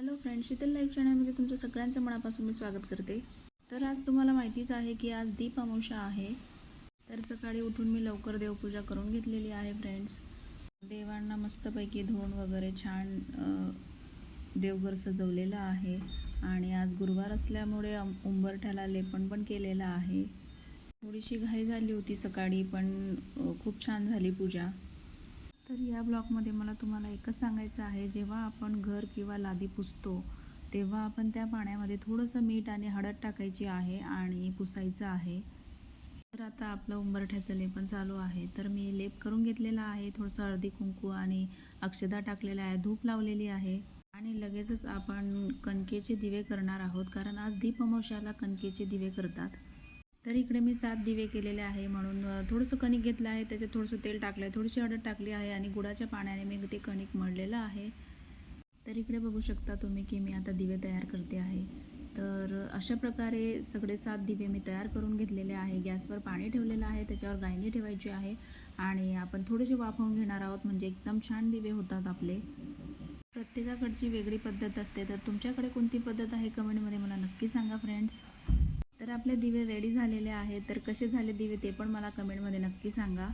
Hello friend Sheetal life चॅनलमध्ये तुमचं सगळ्यांचं मनापासून मी स्वागत करते. तर आज तुम्हाला माहितीच आहे की आज दीप अमावशा आहे. तर सकाळी उठून मी लवकर देवपूजा करून घेतलेली आहे फ्रेंड्स देवांना मस्तपैकी धुवून वगैरे छान देवघर सजवलेलं आहे. आणि आज गुरुवार असल्यामुळे उंबरठ्याला लेपन पण केलेलं आहे. थोडीशी घाई झाली होती सकाळी पण खूप छान झाली पूजा. तर या ब्लॉगमध्ये मला तुम्हाला एकच सांगायचं आहे जेव्हा आपण घर किंवा लादी पुसतो तेव्हा आपण त्या पाण्यामध्ये थोडंसं मीठ आणि हळद टाकायची आहे आणि पुसायचं आहे. तर आता आपलं उंबरठ्याचं लेपन चालू आहे. तर मी लेप करून घेतलेला आहे थोडंसं हळदी कुंकू आणि अक्षदा टाकलेला आहे धूप लावलेली आहे. आणि लगेचच आपण कणकेचे दिवे करणार आहोत कारण आज दीप अमावश्याला कणकेचे दिवे करतात. तर इकडे मी सात दिवे केलेले आहे म्हणून थोडंसं कणिक घेतलं आहे त्याच्यात थोडंसं तेल टाकलं आहे थोडीशी हळद टाकली आहे आणि गुळाच्या पाण्याने मी ते कणिक मळलेलं आहे. तर इकडे बघू शकता तुम्ही की मी आता दिवे तयार करते आहे. तर अशा प्रकारे सगळे सात दिवे मी तयार करून घेतलेले आहे. गॅसवर पाणी ठेवलेलं आहे त्याच्यावर गायनी ठेवायची आहे आणि आपण थोडेसे वाफवून घेणार आहोत म्हणजे एकदम छान दिवे होतात आपले. प्रत्येकाकडची वेगळी पद्धत असते. तर तुमच्याकडे कोणती पद्धत आहे? कमेंटमध्ये मला नक्की सांगा फ्रेंड्स तर आपले दिवे रेडी झालेले आहेत. तर कसे झाले दिवे ते पण मला कमेंटमध्ये नक्की सांगा.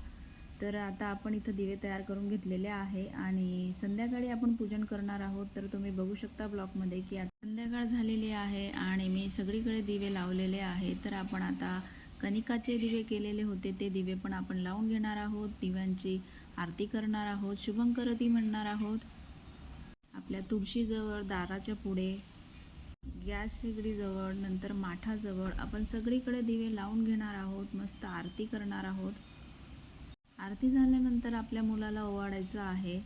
तर आता आपण इथं दिवे तयार करून घेतलेले आहे आणि संध्याकाळी आपण पूजन करणार आहोत. तर तुम्ही बघू शकता ब्लॉगमध्ये की आता संध्याकाळ झालेली आहे आणि मी सगळीकडे दिवे लावलेले आहे. तर आपण आता कनिकाचे दिवे केलेले होते. ते दिवे पण आपण लावून घेणार आहोत. दिव्यांची आरती करणार आहोत. शुभंकरती म्हणणार आहोत. आपल्या तुळशीजवळ दाराच्या पुढे गॅस शेगडीजवळ नंतर माठाजवळ. आपण सगळीकडे दिवे लावून घेणार आहोत मस्त आरती करणार आहोत. आरती झाल्यानंतर आपल्या मुलाला ओवाळायचं आहे.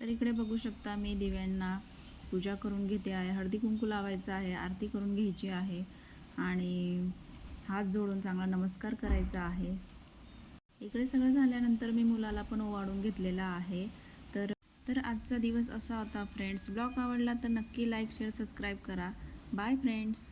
तर इकडे बघू शकता मी दिव्यांना पूजा करून घेते आहे. हळदी कुंकू लावायचं आहे आरती करून घ्यायची आहे. आणि हात जोडून चांगला नमस्कार करायचा आहे. इकडे सगळं झाल्यानंतर मी मुलाला पण ओवाळून घेतलेला आहे. तर आजचा दिवस असा होता फ्रेंड्स ब्लॉग आवडला तर नक्की लाईक शेअर सबस्क्राईब करा. Bye friends